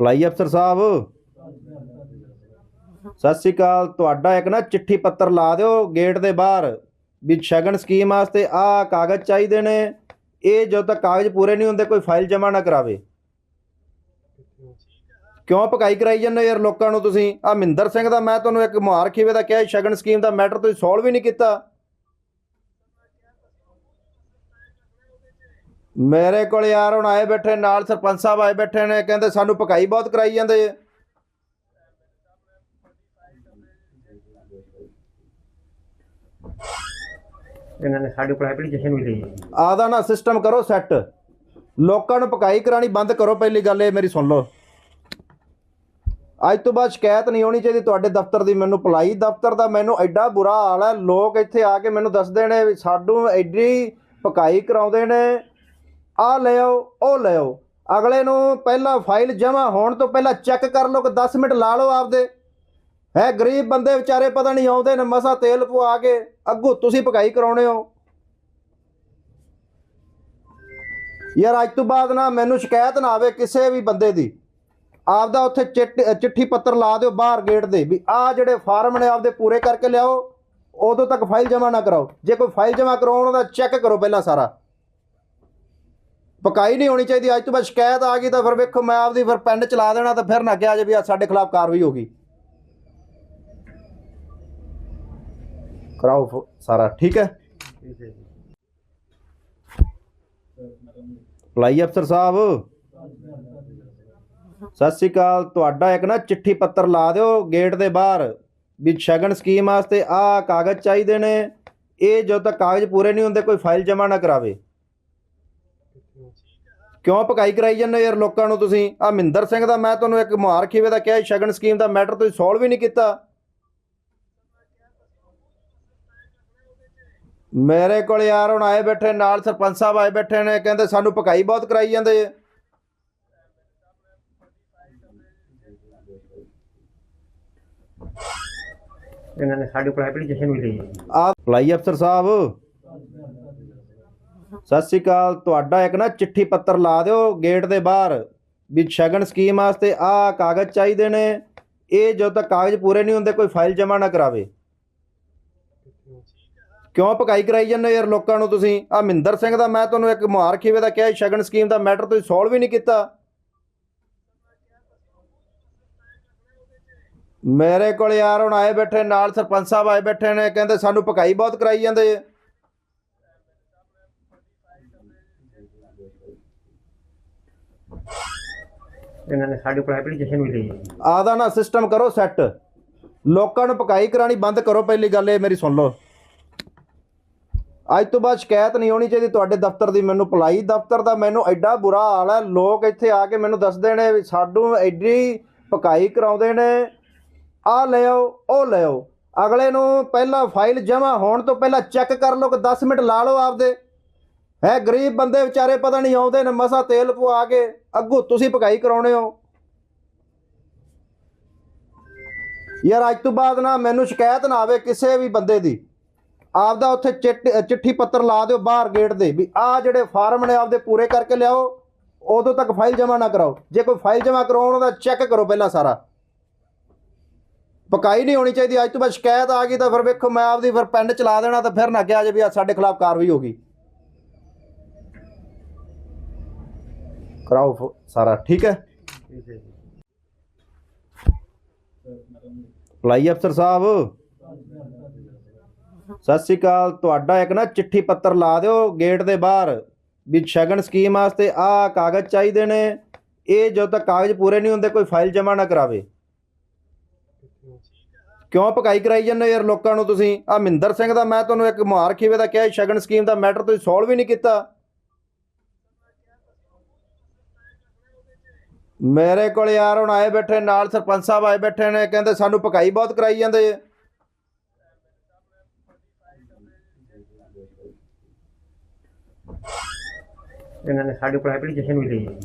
ਭਲਾਈ ਅਫਸਰ ਸਾਹਿਬ। ਸਤਿ ਸ਼੍ਰੀ ਅਕਾਲ, ਤੁਹਾਡਾ ਇੱਕ ਨਾ ਚਿੱਠੀ ਪੱਤਰ ਲਾ ਦਿਓ ਗੇਟ ਦੇ ਬਾਹਰ। ਵੀ ਸ਼ਗਨ ਸਕੀਮ ਵਾਸਤੇ ਆ ਕਾਗਜ਼ ਚਾਹੀਦੇ ਨੇ। ਇਹ ਜਦੋਂ ਤੱਕ ਕਾਗਜ਼ ਪੂਰੇ ਨਹੀਂ ਹੁੰਦੇ, ਕੋਈ ਫਾਈਲ ਜਮ੍ਹਾਂ ਨਾ ਕਰਾਵੇ। ਕਿਉਂ ਪਕਾਈ ਕਰਾਈ ਜਾਂਦੇ ਯਾਰ ਲੋਕਾਂ ਨੂੰ ਤੁਸੀਂ? ਆ ਮਿੰਦਰ ਸਿੰਘ ਦਾ ਮੈਂ ਤੁਹਾਨੂੰ ਇੱਕ ਮੁਹਾਰ ਖੀਵੇ ਦਾ ਕਿਹਾ ਸ਼ਗਨ ਸਕੀਮ ਦਾ ਮੈਟਰ ਤੁਸੀਂ ਸੋਲਵ ਹੀ ਨਹੀਂ ਕੀਤਾ। ਮੇਰੇ ਕੋਲ ਯਾਰ ਹੁਣ ਆਏ ਬੈਠੇ ਨਾਲ ਸਰਪੰਚ ਸਾਹਿਬ ਆਏ ਬੈਠੇ ਨੇ ਕਹਿੰਦੇ ਸਾਨੂੰ ਪਕਾਈ ਬਹੁਤ ਕਰਾਈ ਜਾਂਦੇ ਜੇ ਇਹਨਾਂ ਨੇ ਸਾਡੇ ਕੋਲ ਐਪਲੀਕੇਸ਼ਨ ਵੀ ਲਈ ਆਦਾ ਨਾ ਸਿਸਟਮ ਕਰੋ ਸੈੱਟ ਲੋਕਾਂ ਨੂੰ ਪਕਾਈ ਕਰਾਣੀ ਬੰਦ ਕਰੋ ਪਹਿਲੀ ਗੱਲ ਇਹ ਮੇਰੀ ਸੁਣ ਲਓ। ਅੱਜ ਤੋਂ ਬਾਅਦ ਸ਼ਿਕਾਇਤ ਨਹੀਂ ਹੋਣੀ ਚਾਹੀਦੀ ਤੁਹਾਡੇ ਦਫ਼ਤਰ ਦੀ ਮੈਨੂੰ ਭਲਾਈ ਦਫ਼ਤਰ ਦਾ ਮੈਨੂੰ ਐਡਾ ਬੁਰਾ ਹਾਲ ਹੈ ਲੋਕ ਇੱਥੇ ਆ ਕੇ ਮੈਨੂੰ ਦੱਸਦੇ ਨੇ ਵੀ ਸਾਡੂ ਐਡੀ ਪਕਾਈ ਕਰਾਉਂਦੇ ਨੇ। ਆ ਲਿਓ ਉਹ ਲਿਓ ਅਗਲੇ ਨੂੰ ਪਹਿਲਾਂ ਫਾਈਲ ਜਮ੍ਹਾਂ ਹੋਣ ਤੋਂ ਪਹਿਲਾਂ ਚੈੱਕ ਕਰ ਲਓ ਕਿ 10 ਮਿੰਟ ਲਾ ਲਓ ਆਪਦੇ। ਹੈ, ਗਰੀਬ ਬੰਦੇ ਵਿਚਾਰੇ ਪਤਾ ਨਹੀਂ ਆਉਂਦੇ ਨੇ, ਮਸਾ ਤੇਲ ਪਵਾ ਕੇ ਅੱਗੋਂ ਤੁਸੀਂ ਪਕਾਈ ਕਰਾਉਣੇ ਹੋ। ਯਾਰ, ਅੱਜ ਤੋਂ ਬਾਅਦ ਨਾ ਮੈਨੂੰ ਸ਼ਿਕਾਇਤ ਨਾ ਆਵੇ ਕਿਸੇ ਵੀ ਬੰਦੇ ਦੀ। ਆਪਦਾ ਉੱਥੇ ਚਿੱਟ- ਚਿੱਠੀ ਪੱਤਰ ਲਾ ਦਿਓ ਬਾਹਰ ਗੇਟ ਦੇ ਵੀ ਆ ਜਿਹੜੇ ਫਾਰਮ ਨੇ ਆਪਦੇ ਪੂਰੇ ਕਰਕੇ ਲਿਆਓ, ਉਦੋਂ ਤੱਕ ਫਾਈਲ ਜਮ੍ਹਾਂ ਨਾ ਕਰਾਓ। ਜੇ ਕੋਈ ਫਾਈਲ ਜਮ੍ਹਾਂ ਕਰਾਉਣ ਉਹਦਾ ਚੈੱਕ ਕਰੋ ਪਹਿਲਾਂ ਸਾਰਾ। ਪਕਾਈ ਨਹੀਂ ਹੋਣੀ ਚਾਹੀਦੀ, ਅੱਜ ਤੋਂ ਬਾਅਦ ਸ਼ਿਕਾਇਤ ਆ ਗਈ ਤਾਂ ਫਿਰ ਵੇਖੋ, ਮੈਂ ਆਪਦੀ ਫਿਰ ਪੈਨ ਚਲਾ ਦੇਣਾ ਤਾਂ ਫਿਰ ਨਾ ਕਿਹਾ ਜੇ ਵੀ ਆ ਸਾਡੇ ਖਿਲਾਫ ਕਾਰਵਾਈ ਹੋ ਗਈ। ਕਰਾਓ ਫ- ਸਾਰਾ, ਠੀਕ ਹੈ? ਠੀਕ ਭਲਾਈ ਅਫਸਰ ਸਾਹਿਬ। ਸਤਿ ਸ਼੍ਰੀ ਅਕਾਲ, ਤੁਹਾਡਾ ਇੱਕ ਨਾ ਚਿੱਠੀ ਪੱਤਰ ਲਾ ਦਿਓ ਗੇਟ ਦੇ ਬਾਹਰ ਵੀ ਸ਼ਗਨ ਸਕੀਮ ਵਾਸਤੇ ਆ ਕਾਗਜ਼ ਚਾਹੀਦੇ ਨੇ। ਇਹ ਜਦੋਂ ਤੱਕ ਕਾਗਜ਼ ਪੂਰੇ ਨਹੀਂ ਹੁੰਦੇ, ਕੋਈ ਫਾਈਲ ਜਮ੍ਹਾਂ ਨਾ ਕਰਾਵੇ। ਕਿਉਂ ਪਕਾਈ ਕਰਾਈ ਜਾਂਦੇ ਯਾਰ ਲੋਕਾਂ ਨੂੰ ਤੁਸੀਂ? ਆ ਮਹਿੰਦਰ ਸਿੰਘ ਦਾ ਮੈਂ ਤੁਹਾਨੂੰ ਇੱਕ ਮੁਹਾਰ ਖੀਵੇ ਦਾ ਕਿਹਾ ਸ਼ਗਨ ਸਕੀਮ ਦਾ ਮੈਟਰ ਤੁਸੀਂ ਸੋਲਵ ਹੀ ਨਹੀਂ ਕੀਤਾ। ਮੇਰੇ ਕੋਲ ਯਾਰ ਹੁਣ ਆਏ ਬੈਠੇ ਨਾਲ ਸਰਪੰਚ ਸਾਹਿਬ ਆਏ ਬੈਠੇ ਨੇ ਕਹਿੰਦੇ ਸਾਨੂੰ ਪਕਾਈ ਬਹੁਤ ਕਰਾਈ ਜਾਂਦੇ ਜੇ। ਇਹਨਾਂ ਨੇ ਸਾਡੇ ਕੋਲ ਐਪਲੀਕੇਸ਼ਨ ਵੀ ਲਈ ਆ ਅਫਸਰ ਸਾਹਿਬ। ਸਤਿ ਸ਼੍ਰੀ ਅਕਾਲ, ਤੁਹਾਡਾ ਇੱਕ ਨਾ ਚਿੱਠੀ ਪੱਤਰ ਲਾ ਦਿਓ ਗੇਟ ਦੇ ਬਾਹਰ ਵੀ ਸ਼ਗਨ ਸਕੀਮ ਵਾਸਤੇ ਆ ਕਾਗਜ਼ ਚਾਹੀਦੇ ਨੇ। ਇਹ ਜਦੋਂ ਤੱਕ ਕਾਗਜ਼ ਪੂਰੇ ਨਹੀਂ ਹੁੰਦੇ, ਕੋਈ ਫਾਈਲ ਜਮ੍ਹਾਂ ਨਾ ਕਰਾਵੇ। ਕਿਉਂ ਪਕਾਈ ਕਰਾਈ ਜਾਂਦੇ ਯਾਰ ਲੋਕਾਂ ਨੂੰ ਤੁਸੀਂ? ਆ ਮਿੰਦਰ ਸਿੰਘ ਦਾ ਮੈਂ ਤੁਹਾਨੂੰ ਇੱਕ ਮੁਹਾਰ ਖੀਵੇ ਦਾ ਕਿਹਾ ਸ਼ਗਨ ਸਕੀਮ ਦਾ ਮੈਟਰ ਤੁਸੀਂ ਸੋਲਵ ਹੀ ਨਹੀਂ ਕੀਤਾ। ਮੇਰੇ ਕੋਲ ਯਾਰ ਹੁਣ ਆਏ ਬੈਠੇ, ਨਾਲ ਸਰਪੰਚ ਸਾਹਿਬ ਆਏ ਬੈਠੇ ਨੇ, ਕਹਿੰਦੇ ਸਾਨੂੰ ਪਕਾਈ ਬਹੁਤ ਕਰਾਈ ਜਾਂਦੇ ਜੇ ਇਹਨਾਂ ਨੇ ਸਾਡੇ ਕੋਲ ਐਪਲੀਕੇਸ਼ਨ ਵੀ ਲਈ ਹੈ। ਆਦਾ ਨਾ ਸਿਸਟਮ ਕਰੋ ਸੈੱਟ ਲੋਕਾਂ ਨੂੰ ਪਕਾਈ ਕਰਾਣੀ ਬੰਦ ਕਰੋ ਪਹਿਲੀ ਗੱਲ, ਇਹ ਮੇਰੀ ਸੁਣ ਲਓ। ਅੱਜ ਤੋਂ ਬਾਅਦ ਸ਼ਿਕਾਇਤ ਨਹੀਂ ਹੋਣੀ ਚਾਹੀਦੀ ਤੁਹਾਡੇ ਦਫ਼ਤਰ ਦੀ, ਮੈਨੂੰ ਭਲਾਈ ਦਫ਼ਤਰ ਦਾ ਮੈਨੂੰ ਐਡਾ ਬੁਰਾ ਹਾਲ ਹੈ, ਲੋਕ ਇੱਥੇ ਆ ਕੇ ਮੈਨੂੰ ਦੱਸਦੇ ਨੇ ਵੀ ਸਾਡੂ ਐਡੀ ਪਕਾਈ ਕਰਾਉਂਦੇ ਨੇ। ਆ ਲਿਓ ਉਹ ਲਿਓ ਅਗਲੇ ਨੂੰ ਪਹਿਲਾਂ ਫਾਈਲ ਜਮ੍ਹਾਂ ਹੋਣ ਤੋਂ ਪਹਿਲਾਂ ਚੈੱਕ ਕਰ ਲਓ ਕਿ 10 ਮਿੰਟ ਲਾ ਲਓ ਆਪਦੇ। ਹੈ, ਗਰੀਬ ਬੰਦੇ ਵਿਚਾਰੇ ਪਤਾ ਨਹੀਂ ਆਉਂਦੇ ਨੇ, ਮਸਾ ਤੇਲ ਪਵਾ ਕੇ ਅੱਗੋਂ ਤੁਸੀਂ ਪਕਾਈ ਕਰਾਉਣੇ ਹੋ। ਯਾਰ, ਅੱਜ ਤੋਂ ਬਾਅਦ ਨਾ ਮੈਨੂੰ ਸ਼ਿਕਾਇਤ ਨਾ ਆਵੇ ਕਿਸੇ ਵੀ ਬੰਦੇ ਦੀ। ਆਪਦਾ ਉੱਥੇ ਚਿੱਟ- ਚਿੱਠੀ ਪੱਤਰ ਲਾ ਦਿਓ ਬਾਹਰ ਗੇਟ ਦੇ ਵੀ ਆ ਜਿਹੜੇ ਫਾਰਮ ਨੇ ਆਪਦੇ ਪੂਰੇ ਕਰਕੇ ਲਿਆਓ, ਉਦੋਂ ਤੱਕ ਫਾਈਲ ਜਮ੍ਹਾਂ ਨਾ ਕਰਾਓ। ਜੇ ਕੋਈ ਫਾਈਲ ਜਮ੍ਹਾਂ ਕਰਾਉਣ ਉਹਦਾ ਚੈੱਕ ਕਰੋ ਪਹਿਲਾਂ ਸਾਰਾ। ਪਕਾਈ ਨਹੀਂ ਹੋਣੀ ਚਾਹੀਦੀ, ਅੱਜ ਤੋਂ ਬਾਅਦ ਸ਼ਿਕਾਇਤ ਆ ਗਈ ਤਾਂ ਫਿਰ ਵੇਖੋ, ਮੈਂ ਆਪਦੀ ਫਿਰ ਪੈਨ ਚਲਾ ਦੇਣਾ ਤਾਂ ਫਿਰ ਨਾ ਕਿਹਾ ਜੇ ਵੀ ਆ ਸਾਡੇ ਖਿਲਾਫ ਕਾਰਵਾਈ ਹੋ ਕਰਾਓ ਸਾਰਾ, ਠੀਕ ਹੈ? ਭਲਾਈ ਅਫਸਰ ਸਾਹਿਬ। ਸਤਿ ਸ਼੍ਰੀ ਅਕਾਲ, ਤੁਹਾਡਾ ਇੱਕ ਨਾ ਚਿੱਠੀ ਪੱਤਰ ਲਾ ਦਿਓ ਗੇਟ ਦੇ ਬਾਹਰ ਵੀ ਸ਼ਗਨ ਸਕੀਮ ਵਾਸਤੇ ਆ ਕਾਗਜ਼ ਚਾਹੀਦੇ ਨੇ। ਇਹ ਜਦੋਂ ਤੱਕ ਕਾਗਜ਼ ਪੂਰੇ ਨਹੀਂ ਹੁੰਦੇ, ਕੋਈ ਫਾਈਲ ਜਮ੍ਹਾਂ ਨਾ ਕਰਾਵੇ। ਕਿਉਂ ਪਕਾਈ ਕਰਾਈ ਜਾਂਦੇ ਯਾਰ ਲੋਕਾਂ ਨੂੰ ਤੁਸੀਂ? ਆ ਮਹਿੰਦਰ ਸਿੰਘ ਦਾ ਮੈਂ ਤੁਹਾਨੂੰ ਇੱਕ ਮੁਹਾਰ ਖੀਵੇ ਦਾ ਕਿਹਾ ਸ਼ਗਨ ਸਕੀਮ ਦਾ ਮੈਟਰ ਤੁਸੀਂ ਸੋਲਵ ਹੀ ਨਹੀਂ ਕੀਤਾ। ਮੇਰੇ ਕੋਲ ਯਾਰ ਹੁਣ ਆਏ ਬੈਠੇ, ਨਾਲ ਸਰਪੰਚ ਸਾਹਿਬ ਆਏ ਬੈਠੇ ਨੇ, ਕਹਿੰਦੇ ਸਾਨੂੰ ਪਕਾਈ ਬਹੁਤ ਕਰਾਈ ਜਾਂਦੇ ਜੇ ਇਹਨਾਂ ਨੇ ਸਾਡੇ ਕੋਲ ਐਪਲੀਕੇਸ਼ਨ ਵੀ ਲਈ। ਹੈ